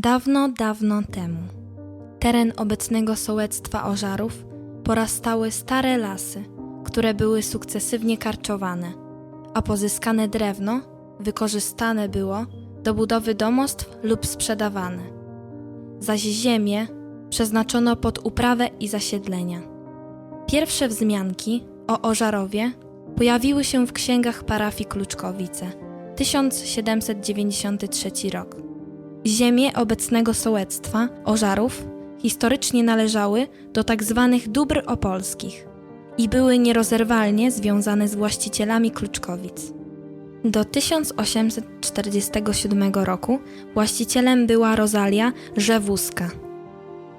Dawno, dawno temu. Teren obecnego sołectwa Ożarów porastały stare lasy, które były sukcesywnie karczowane, a pozyskane drewno wykorzystane było do budowy domostw lub sprzedawane. Zaś ziemię przeznaczono pod uprawę i zasiedlenia. Pierwsze wzmianki o Ożarowie pojawiły się w księgach parafii Kluczkowice 1793 rok. Ziemie obecnego sołectwa, Ożarów, historycznie należały do tzw. dóbr opolskich i były nierozerwalnie związane z właścicielami Kluczkowic. Do 1847 roku właścicielem była Rozalia Rzewuska.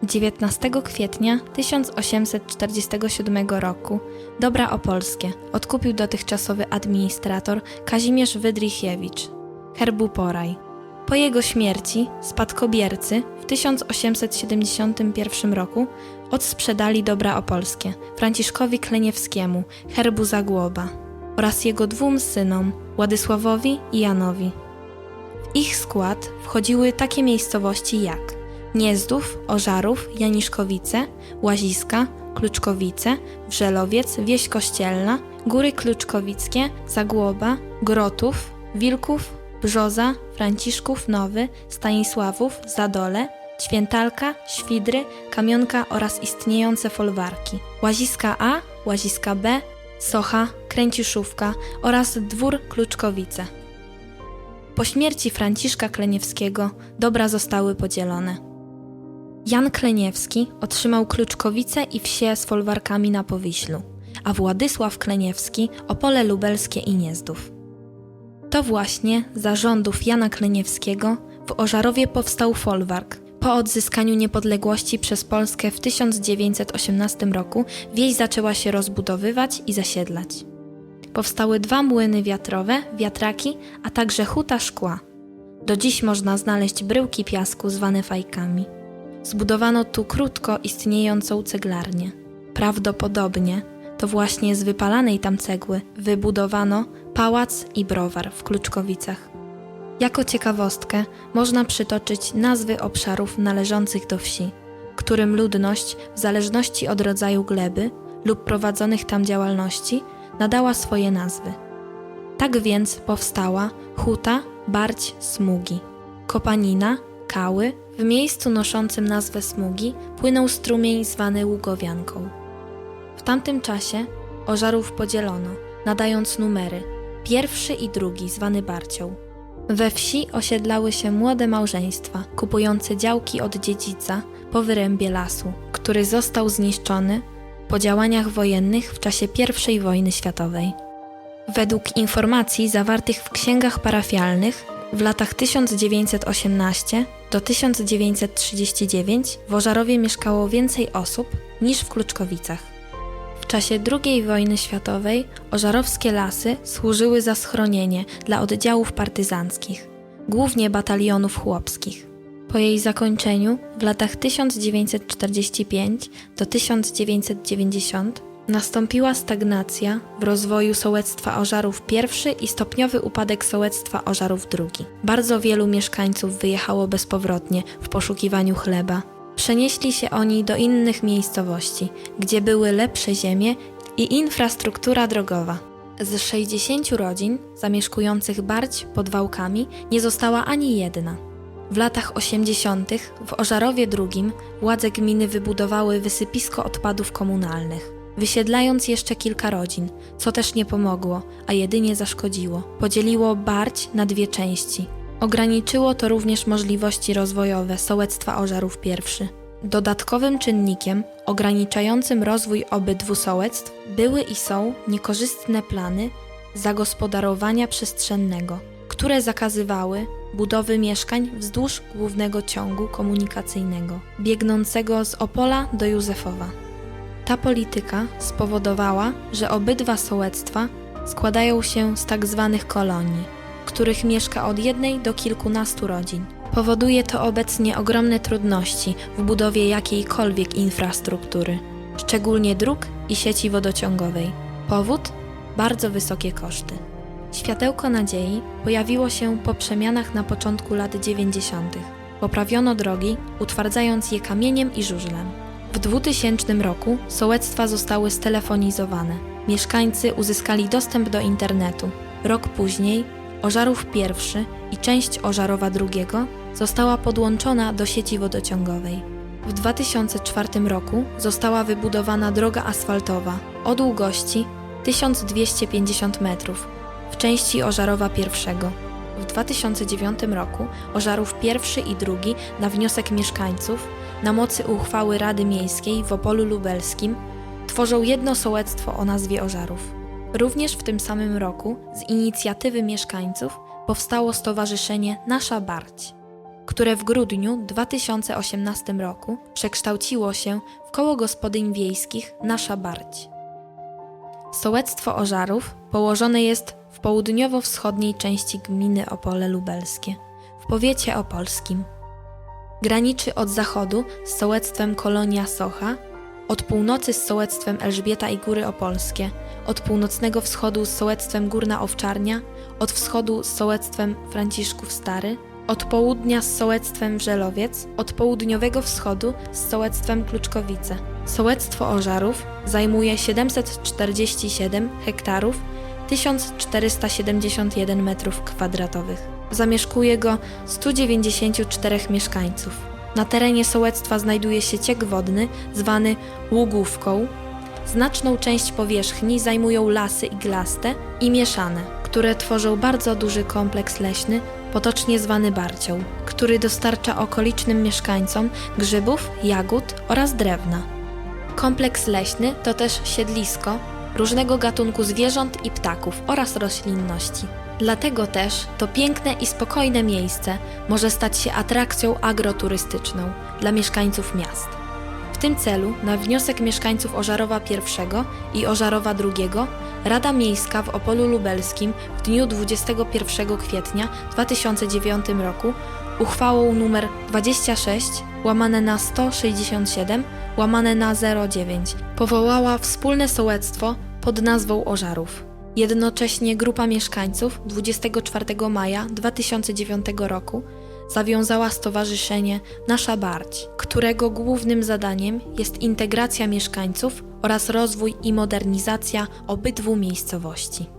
19 kwietnia 1847 roku dobra opolskie odkupił dotychczasowy administrator Kazimierz Wydrichiewicz, herbu Poraj. Po jego śmierci spadkobiercy w 1871 roku odsprzedali dobra opolskie Franciszkowi Kleniewskiemu, herbu Zagłoba oraz jego dwóm synom, Władysławowi i Janowi. W ich skład wchodziły takie miejscowości jak Niezdów, Ożarów, Janiszkowice, Łaziska, Kluczkowice, Wrzelowiec, Wieś Kościelna, Góry Kluczkowickie, Zagłoba, Grotów, Wilków, Brzoza, Franciszków Nowy, Stanisławów, Zadole, Świętalka, Świdry, Kamionka oraz istniejące folwarki. Łaziska A, Łaziska B, Socha, Kręciszówka oraz Dwór Kluczkowice. Po śmierci Franciszka Kleniewskiego dobra zostały podzielone. Jan Kleniewski otrzymał Kluczkowice i wsie z folwarkami na Powiślu, a Władysław Kleniewski Opole Lubelskie i Niezdów. To właśnie za rządów Jana Kleniewskiego w Ożarowie powstał folwark. Po odzyskaniu niepodległości przez Polskę w 1918 roku wieś zaczęła się rozbudowywać i zasiedlać. Powstały dwa młyny wiatrowe, wiatraki, a także huta szkła. Do dziś można znaleźć bryłki piasku zwane fajkami. Zbudowano tu krótko istniejącą ceglarnię. Prawdopodobnie to właśnie z wypalanej tam cegły wybudowano pałac i browar w Kluczkowicach. Jako ciekawostkę można przytoczyć nazwy obszarów należących do wsi, którym ludność, w zależności od rodzaju gleby lub prowadzonych tam działalności, nadała swoje nazwy. Tak więc powstała Huta, Barć, Smugi, Kopanina, Kały, w miejscu noszącym nazwę Smugi płynął strumień zwany Ługowianką. W tamtym czasie Ożarów podzielono, nadając numery, pierwszy i drugi zwany Barcią. We wsi osiedlały się młode małżeństwa, kupujące działki od dziedzica po wyrębie lasu, który został zniszczony po działaniach wojennych w czasie I wojny światowej. Według informacji zawartych w księgach parafialnych w latach 1918 do 1939 w Ożarowie mieszkało więcej osób niż w Kluczkowicach. Czasie II wojny światowej ożarowskie lasy służyły za schronienie dla oddziałów partyzanckich, głównie batalionów chłopskich. Po jej zakończeniu w latach 1945 do 1990 nastąpiła stagnacja w rozwoju sołectwa Ożarów I i stopniowy upadek sołectwa Ożarów II. Bardzo wielu mieszkańców wyjechało bezpowrotnie w poszukiwaniu chleba. Przenieśli się oni do innych miejscowości, gdzie były lepsze ziemie i infrastruktura drogowa. Z 60 rodzin zamieszkujących Barć pod Wałkami nie została ani jedna. W latach 80. w Ożarowie II władze gminy wybudowały wysypisko odpadów komunalnych, wysiedlając jeszcze kilka rodzin, co też nie pomogło, a jedynie zaszkodziło. Podzieliło Barć na dwie części. Ograniczyło to również możliwości rozwojowe sołectwa Ożarów I. Dodatkowym czynnikiem ograniczającym rozwój obydwu sołectw były i są niekorzystne plany zagospodarowania przestrzennego, które zakazywały budowy mieszkań wzdłuż głównego ciągu komunikacyjnego, biegnącego z Opola do Józefowa. Ta polityka spowodowała, że obydwa sołectwa składają się z tak zwanych kolonii, których mieszka od jednej do kilkunastu rodzin. Powoduje to obecnie ogromne trudności w budowie jakiejkolwiek infrastruktury, szczególnie dróg i sieci wodociągowej. Powód? Bardzo wysokie koszty. Światełko nadziei pojawiło się po przemianach na początku lat 90. poprawiono drogi, utwardzając je kamieniem i żużlem. W 2000 roku sołectwa zostały stelefonizowane. Mieszkańcy uzyskali dostęp do internetu. Rok później Ożarów I i część Ożarowa II została podłączona do sieci wodociągowej. W 2004 roku została wybudowana droga asfaltowa o długości 1250 metrów w części Ożarowa I. W 2009 roku Ożarów I i II na wniosek mieszkańców na mocy uchwały Rady Miejskiej w Opolu Lubelskim tworzą jedno sołectwo o nazwie Ożarów. Również w tym samym roku z inicjatywy mieszkańców powstało Stowarzyszenie Nasza Barć, które w grudniu 2018 roku przekształciło się w koło gospodyń wiejskich Nasza Barć. Sołectwo Ożarów położone jest w południowo-wschodniej części gminy Opole Lubelskie, w powiecie opolskim. Graniczy od zachodu z sołectwem Kolonia Socha, od północy z sołectwem Elżbieta i Góry Opolskie, od północnego wschodu z sołectwem Górna Owczarnia, od wschodu z sołectwem Franciszków Stary, od południa z sołectwem Żelowiec, od południowego wschodu z sołectwem Kluczkowice. Sołectwo Ożarów zajmuje 747 hektarów 1471 m2. Zamieszkuje go 194 mieszkańców. Na terenie sołectwa znajduje się ciek wodny zwany Ługówką. Znaczną część powierzchni zajmują lasy iglaste i mieszane, które tworzą bardzo duży kompleks leśny, potocznie zwany Barcią, który dostarcza okolicznym mieszkańcom grzybów, jagód oraz drewna. Kompleks leśny to też siedlisko różnego gatunku zwierząt i ptaków oraz roślinności. Dlatego też to piękne i spokojne miejsce może stać się atrakcją agroturystyczną dla mieszkańców miast. W tym celu, na wniosek mieszkańców Ożarowa I i Ożarowa II, Rada Miejska w Opolu Lubelskim w dniu 21 kwietnia 2009 roku uchwałą nr 26 łamane na 167 łamane na 09 powołała wspólne sołectwo pod nazwą Ożarów. Jednocześnie grupa mieszkańców 24 maja 2009 roku zawiązała stowarzyszenie Nasza Barć, którego głównym zadaniem jest integracja mieszkańców oraz rozwój i modernizacja obydwu miejscowości.